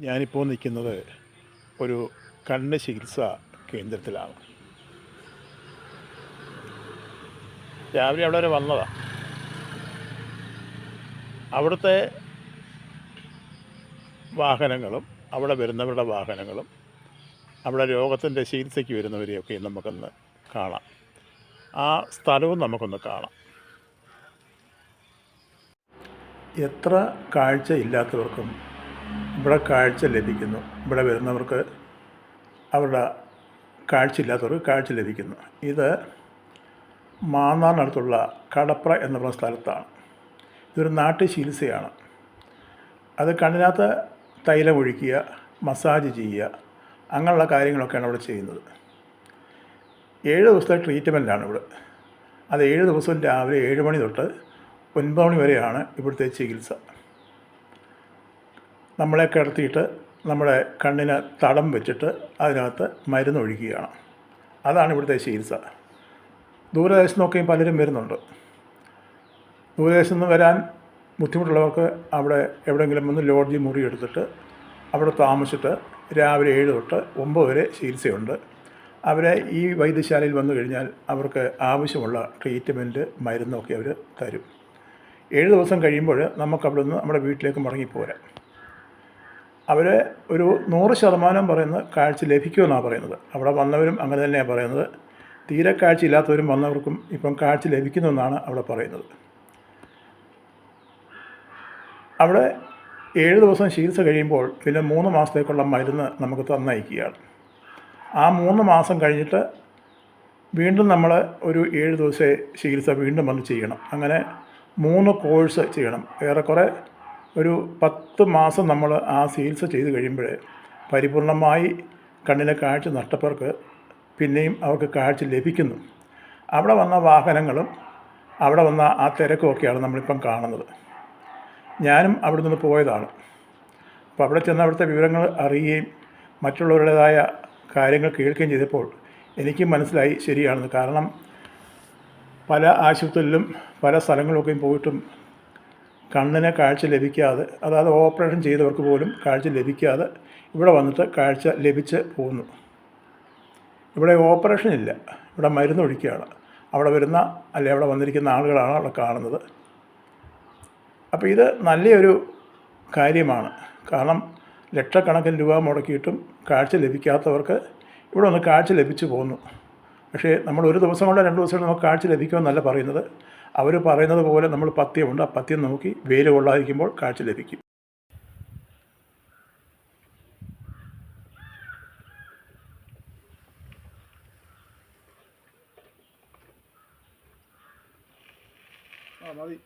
ഞാനിപ്പോൾ നിൽക്കുന്നത് ഒരു കണ്ണ് ചികിത്സാ കേന്ദ്രത്തിലാണ്. രാവിലെ അവിടെ വരെ വന്നതാണ് അവിടുത്തെ വാഹനങ്ങളും അവിടെ വരുന്നവരുടെ വാഹനങ്ങളും അവിടെ രോഗത്തിന്റെ ചികിത്സയ്ക്ക് വരുന്നവരെയൊക്കെ നമുക്കൊന്ന് കാണാം. ആ സ്ഥലവും നമുക്കൊന്ന് കാണാം. എത്ര കാഴ്ച ഇല്ലാത്തവർക്കും ഇവിടെ കാഴ്ച ലഭിക്കുന്നു. ഇവിടെ വരുന്നവർക്ക് അവരുടെ കാഴ്ചയില്ലാത്തവർക്ക് കാഴ്ച ലഭിക്കുന്നു. ഇത് മാന്നാറിനടുത്തുള്ള കടപ്ര എന്ന പറഞ്ഞ സ്ഥലത്താണ്. ഇതൊരു നാട്ടു ചികിത്സയാണ്. അത് കണ്ണിനകത്ത് തൈലം ഒഴിക്കുക മസാജ് ചെയ്യുക അങ്ങനെയുള്ള കാര്യങ്ങളൊക്കെയാണ് ഇവിടെ ചെയ്യുന്നത്. ഏഴ് ദിവസത്തെ ട്രീറ്റ്മെന്റാണ് ഇവിടെ. അത് ഏഴ് ദിവസം രാവിലെ ഏഴ് മണി തൊട്ട് ഒൻപത് മണി വരെയാണ് ഇവിടുത്തെ ചികിത്സ. നമ്മളെ കിടത്തിയിട്ട് നമ്മുടെ കണ്ണിന് തടം വെച്ചിട്ട് അതിനകത്ത് മരുന്ന് ഒഴിക്കുകയാണ് അതാണ് ഇവിടുത്തെ ചികിത്സ. ദൂരദേശത്ത് നോക്കിയും പലരും വരുന്നുണ്ട്. ദൂരദേശത്ത് നിന്ന് വരാൻ ബുദ്ധിമുട്ടുള്ളവർക്ക് അവിടെ എവിടെയെങ്കിലും ഒന്ന് ലോഡ്ജ് മുറി എടുത്തിട്ട് അവിടെ താമസിച്ചിട്ട് രാവിലെ ഏഴ് തൊട്ട് ഒമ്പത് വരെ ചികിത്സയുണ്ട്. അവരെ ഈ വൈദ്യശാലയിൽ വന്നു കഴിഞ്ഞാൽ അവർക്ക് ആവശ്യമുള്ള ട്രീറ്റ്മെന്റ് മരുന്നൊക്കെ അവർ തരും. ഏഴ് ദിവസം കഴിയുമ്പോൾ നമുക്ക് അവിടെ നിന്ന് നമ്മുടെ വീട്ടിലേക്ക് മടങ്ങിപ്പോരാം. അവർ ഒരു നൂറ് ശതമാനം പറയുന്നത് കാഴ്ച ലഭിക്കുമെന്നാണ് പറയുന്നത്. അവിടെ വന്നവരും അങ്ങനെ തന്നെയാണ് പറയുന്നത്. തീരെ കാഴ്ച ഇല്ലാത്തവരും വന്നവർക്കും ഇപ്പം കാഴ്ച ലഭിക്കുന്നെന്നാണ് അവിടെ പറയുന്നത്. അവിടെ ഏഴ് ദിവസം ചികിത്സ കഴിയുമ്പോൾ പിന്നെ മൂന്ന് മാസത്തേക്കുള്ള മരുന്ന് നമുക്ക് തന്നയക്കുകയാണ്. ആ മൂന്ന് മാസം കഴിഞ്ഞിട്ട് വീണ്ടും നമ്മൾ ഒരു ഏഴ് ദിവസത്തെ ചികിത്സ വീണ്ടും വന്ന് ചെയ്യണം. അങ്ങനെ മൂന്ന് കോഴ്സ് ചെയ്യണം. ഏറെക്കുറെ ഒരു പത്ത് മാസം നമ്മൾ ആ ചികിത്സ ചെയ്ത് കഴിയുമ്പോൾ പരിപൂർണമായി കണ്ണിലെ കാഴ്ച നഷ്ടപ്പെട്ടവർക്ക് പിന്നെയും അവർക്ക് കാഴ്ച ലഭിക്കുന്നു. അവിടെ വന്ന വാഹനങ്ങളും അവിടെ വന്ന ആ തിരക്കുമൊക്കെയാണ് നമ്മളിപ്പം കാണുന്നത്. ഞാനും അവിടെ നിന്ന് പോയതാണ്. അപ്പോൾ അവിടെ ചെന്ന് അവിടുത്തെ വിവരങ്ങൾ അറിയുകയും മറ്റുള്ളവരുടേതായ കാര്യങ്ങൾ കേൾക്കുകയും ചെയ്തപ്പോൾ എനിക്ക് മനസ്സിലായി ശരിയാണെന്ന്. കാരണം പല ആശുപത്രിയിലും പല സ്ഥലങ്ങളിലൊക്കെയും പോയിട്ടും കണ്ണിന് കാഴ്ച ലഭിക്കാതെ അതായത് ഓപ്പറേഷൻ ചെയ്തവർക്ക് പോലും കാഴ്ച ലഭിക്കാതെ ഇവിടെ വന്നിട്ട് കാഴ്ച ലഭിച്ച് പോകുന്നു ഇവിടെ ഓപ്പറേഷൻ ഇല്ല. ഇവിടെ മരുന്ന് ഒഴിക്കുകയാണ്. അവിടെ വരുന്ന അല്ലെ അവിടെ വന്നിരിക്കുന്ന ആളുകളാണ് അവിടെ കാണുന്നത്. അപ്പോൾ ഇത് നല്ലൊരു കാര്യമാണ്. കാരണം ലക്ഷക്കണക്കിന് രൂപ മുടക്കിയിട്ടും കാഴ്ച ലഭിക്കാത്തവർക്ക് ഇവിടെ ഒന്ന് കാഴ്ച ലഭിച്ചു പോകുന്നു പക്ഷേ നമ്മൾ ഒരു ദിവസം കൊണ്ടോ രണ്ട് ദിവസം നമുക്ക് കാഴ്ച ലഭിക്കുമെന്നല്ല പറയുന്നത്. അവർ പറയുന്നത് പോലെ നമ്മൾ പത്യമുണ്ട്. ആ പത്യം നോക്കി വെയിൽ കൊള്ളാതിരിക്കുമ്പോൾ കാഴ്ച ലഭിക്കും. മതി.